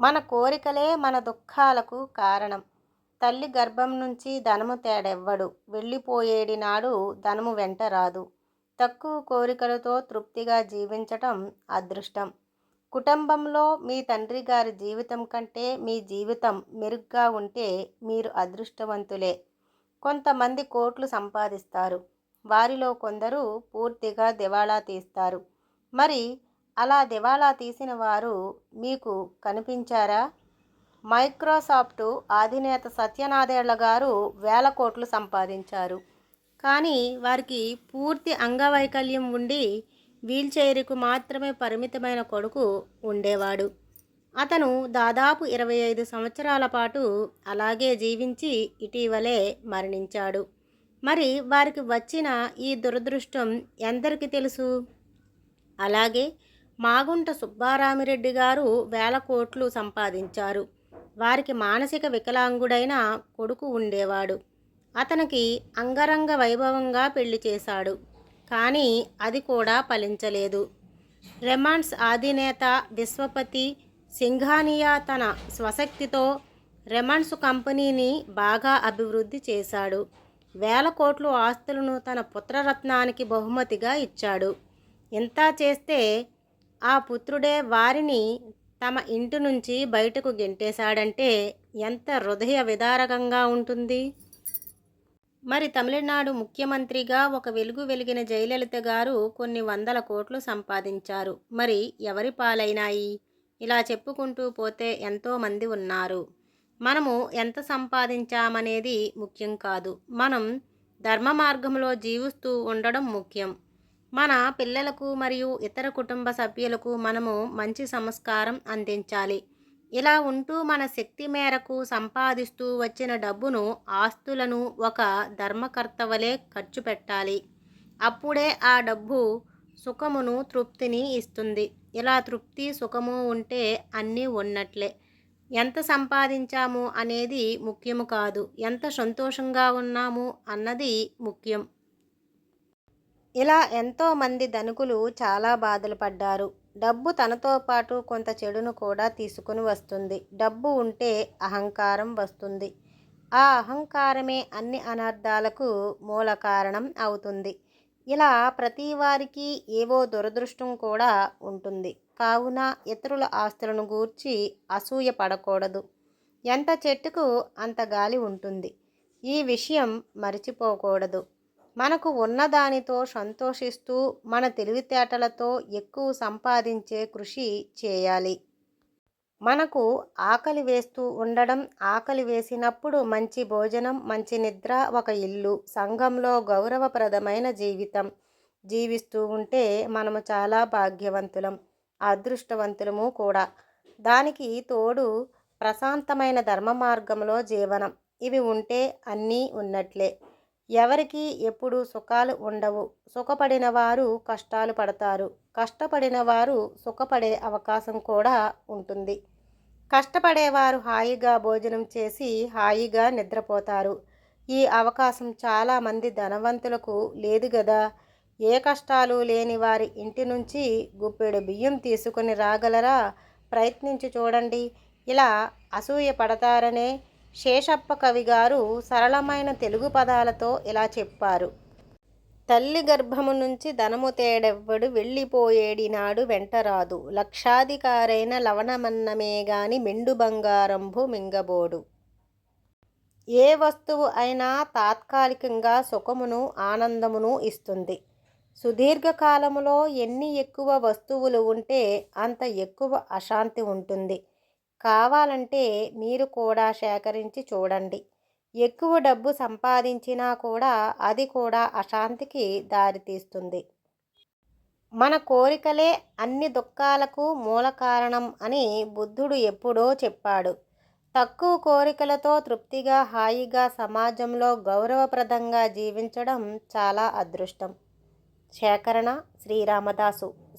మన కోరికలే మన దుఃఖాలకు కారణం. తల్లి గర్భం నుంచి ధనము తేడెవ్వడు. వెళ్ళిపోయేడి నాడు ధనము వెంట రాదు. తక్కువ కోరికలతో తృప్తిగా జీవించటం అదృష్టం. కుటుంబంలో మీ తండ్రి గారి జీవితం కంటే మీ జీవితం మెరుగ్గా ఉంటే మీరు అదృష్టవంతులే. కొంతమంది కోట్లు సంపాదిస్తారు. వారిలో కొందరు పూర్తిగా దివాళా తీస్తారు. మరి అలా దివాళా తీసిన వారు మీకు కనిపించారా? మైక్రోసాఫ్ట్ అధినేత సత్యనాదేళ్ళ గారు వేల కోట్లు సంపాదించారు. కానీ వారికి పూర్తి అంగవైకల్యం ఉండి వీల్చైర్కు మాత్రమే పరిమితమైన కొడుకు ఉండేవాడు. అతను దాదాపు ఇరవై ఐదు సంవత్సరాల పాటు అలాగే జీవించి ఇటీవలే మరణించాడు. మరి వారికి వచ్చిన ఈ దురదృష్టం ఎందరికి తెలుసు? అలాగే మాగుంట సుబ్బారామిరెడ్డి గారు వేల కోట్లు సంపాదించారు. వారికి మానసిక వికలాంగుడైన కొడుకు ఉండేవాడు. అతనికి అంగరంగ వైభవంగా పెళ్ళి చేశాడు. కానీ అది కూడా ఫలించలేదు. రెమాన్స్ అధినేత విశ్వపతి సింఘానియా తన స్వశక్తితో రెమాన్స్ కంపెనీని బాగా అభివృద్ధి చేశాడు. వేల కోట్లు ఆస్తులను తన పుత్రరత్నానికి బహుమతిగా ఇచ్చాడు. ఇంత చేస్తే ఆ పుత్రుడే వారిని తమ ఇంటి నుంచి బయటకు గెంటేశాడంటే ఎంత హృదయ విదారకంగా ఉంటుంది. మరి తమిళనాడు ముఖ్యమంత్రిగా ఒక వెలుగు వెలిగిన జయలలిత గారు కొన్ని వందల కోట్లు సంపాదించారు. మరి ఎవరి పాలైనాయి? ఇలా చెప్పుకుంటూ పోతే ఎంతోమంది ఉన్నారు. మనము ఎంత సంపాదించామనేది ముఖ్యం కాదు. మనం ధర్మ మార్గంలో జీవిస్తూ ఉండడం ముఖ్యం. మన పిల్లలకు మరియు ఇతర కుటుంబ సభ్యులకు మనము మంచి సంస్కారం అందించాలి. ఇలా ఉంటూ మన శక్తి మేరకు సంపాదిస్తూ వచ్చిన డబ్బును ఆస్తులను ఒక ధర్మకర్త ఖర్చు పెట్టాలి. అప్పుడే ఆ డబ్బు సుఖమును తృప్తిని ఇస్తుంది. ఇలా తృప్తి సుఖము ఉంటే అన్నీ ఉన్నట్లే. ఎంత సంపాదించాము అనేది ముఖ్యము కాదు. ఎంత సంతోషంగా ఉన్నాము అన్నది ముఖ్యం. ఇలా ఎంతోమంది ధనికులు చాలా బాధలు పడ్డారు. డబ్బు తనతో పాటు కొంత చెడును కూడా తీసుకుని వస్తుంది. డబ్బు ఉంటే అహంకారం వస్తుంది. ఆ అహంకారమే అన్ని అనర్థాలకు మూల కారణం అవుతుంది. ఇలా ప్రతి వారికి ఏవో దురదృష్టం కూడా ఉంటుంది. కావున ఇతరుల ఆస్తులను గూర్చి అసూయ పడకూడదు. ఎంత చెట్టుకు అంత గాలి ఉంటుంది. ఈ విషయం మరిచిపోకూడదు. మనకు ఉన్నదానితో సంతోషిస్తూ మన తెలివితేటలతో ఎక్కువ సంపాదించే కృషి చేయాలి. మనకు ఆకలి వేస్తూ ఉండడం ఆకలి వేసినప్పుడు మంచి భోజనం మంచి నిద్ర ఒక ఇల్లు సంఘంలో గౌరవప్రదమైన జీవితం. జీవిస్తూ ఉంటే మనము చాలా భాగ్యవంతులం అదృష్టవంతులము కూడా. దానికి తోడు ప్రశాంతమైన ధర్మ మార్గంలో జీవనం. ఇవి ఉంటే అన్నీ ఉన్నట్లే. ఎవరికి ఎప్పుడు సుఖాలు ఉండవు. సుఖపడిన వారు కష్టాలు పడతారు. కష్టపడిన వారు సుఖపడే అవకాశం కూడా ఉంటుంది. కష్టపడేవారు హాయిగా భోజనం చేసి హాయిగా నిద్రపోతారు. ఈ అవకాశం చాలామంది ధనవంతులకు లేదు కదా ఏ కష్టాలు లేని వారి ఇంటి నుంచి గుప్పెడు బియ్యం తీసుకుని రాగలరా? ప్రయత్నించి చూడండి. ఇలా అసూయ పడతారనే శేషప్ప కవి గారు సరళమైన తెలుగు పదాలతో ఇలా చెప్పారు. తల్లి గర్భము నుంచి ధనము తేడెవ్వడు వెళ్ళిపోయేడి నాడు వెంటరాదు. లక్షాధికారైన లవణమన్నమే గాని మెండు బంగారంభు మింగబోడు. ఏ వస్తువు అయినా తాత్కాలికంగా సుఖమును ఆనందమును ఇస్తుంది. సుదీర్ఘకాలములో ఎన్ని ఎక్కువ వస్తువులు ఉంటే అంత ఎక్కువ అశాంతి ఉంటుంది. కావాలంటే మీరు కూడా సేకరించి చూడండి. ఎక్కువ డబ్బు సంపాదించినా కూడా అది కూడా అశాంతికి దారితీస్తుంది. మన కోరికలే అన్ని దుఃఖాలకు మూల కారణం అని బుద్ధుడు ఎప్పుడో చెప్పాడు. తక్కువ కోరికలతో తృప్తిగా హాయిగా సమాజంలో గౌరవప్రదంగా జీవించడం చాలా అదృష్టం. సేకరణ శ్రీరామదాసు